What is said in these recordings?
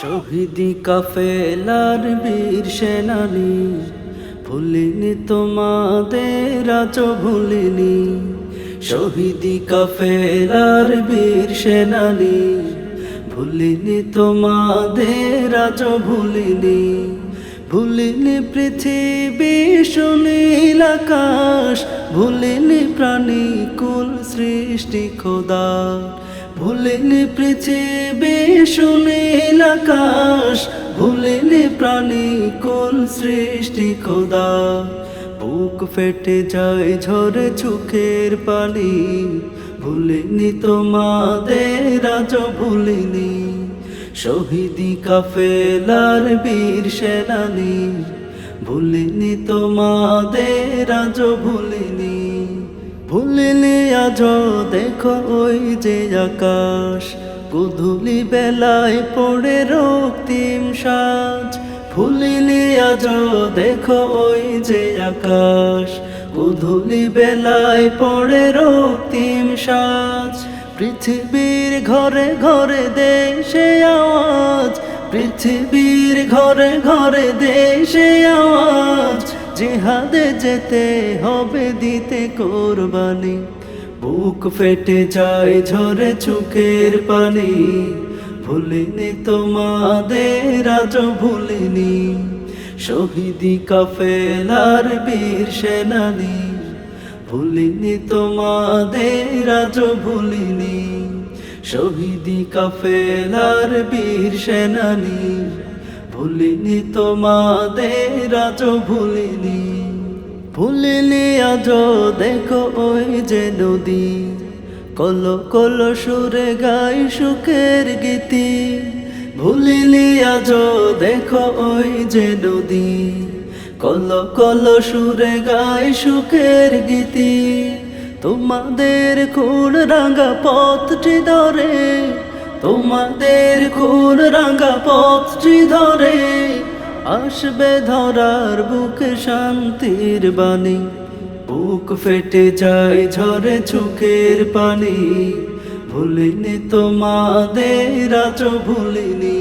শহীদি কাফেলার বীর সেনানি, ভুলিনি তোমাদের আজ ভুলিনি। শহীদি কাফেলার বীর সেনানি, ভুলিনি তোমাদের আজ ভুলিনি। ভুলিনি পৃথিবী সুনীল আকাশ প্রাণী কুল সৃষ্টি খোদা। ভুলিনি পৃথিবী সুনীল আকাশ প্রাণী কুল সৃষ্টি খোদা। বুক ফেটে যায় ঝরে চোখের পানি, ভুলিনি তোমাদের রাজ ভুলিনি শহীদি কাফেলার বীর সেনানি, ভুলিনি তোমাদের আজ ভুলিনি। ভুলিনি আজ দেখো ওই যে আকাশ, গুধুলি বেলায় পড়ে রক্তিম সাজ। ভুলিনি আজ দেখো ওই যে আকাশ, গুধুলি বেলায় পড়ে রক্তিম সাজ। পৃথিবীর ঘরে ঘরে দেশে আওয়াজ, পৃথিবীর ঘরে ঘরে দেশে আওয়াজ। জিহাদে যেতে হবে, দিতে কোরবানি। বুক ফেটে যায় ঝরে চোখের পানি। ভুলিনি তোমাদের আজ ভুলিনি। শহীদি কাফেলার বীর সেনানি। ভুলিনি তোমাদের আজ ভুলিনি শহীদি কাফেলার বীর সেনানি। ভুলিনি তোমাদের আজ ভুলিনি ভুলিনি আজ দেখো ওই যে নদী। কল কল সুরে গাই সুখের গীতি। ভুলিনি আজ দেখো ওই যে নদী। কল কল সুরে গাই সুখের গীতি। তোমাদের খুন রাঙা পথটি ধরে, তোমাদের খুন রাঙা পথটি ধরে। আসবে ধরার বুকে শান্তির বাণী, বুক ফেটে যায় ঝরে চোখের পানি। ভুলিনি তোমাদের আজ ভুলিনি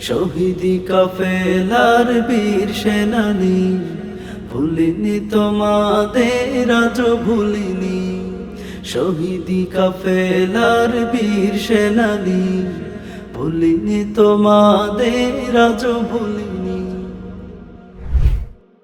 শহীদি কাফেলার বীর সেনানি, ভুলিনি তোমাদের আজ ভুলিনি। শহীদি কাফেলার বীর সেনানি, ভুলিনি তোমাদের আজ ভুলিনি।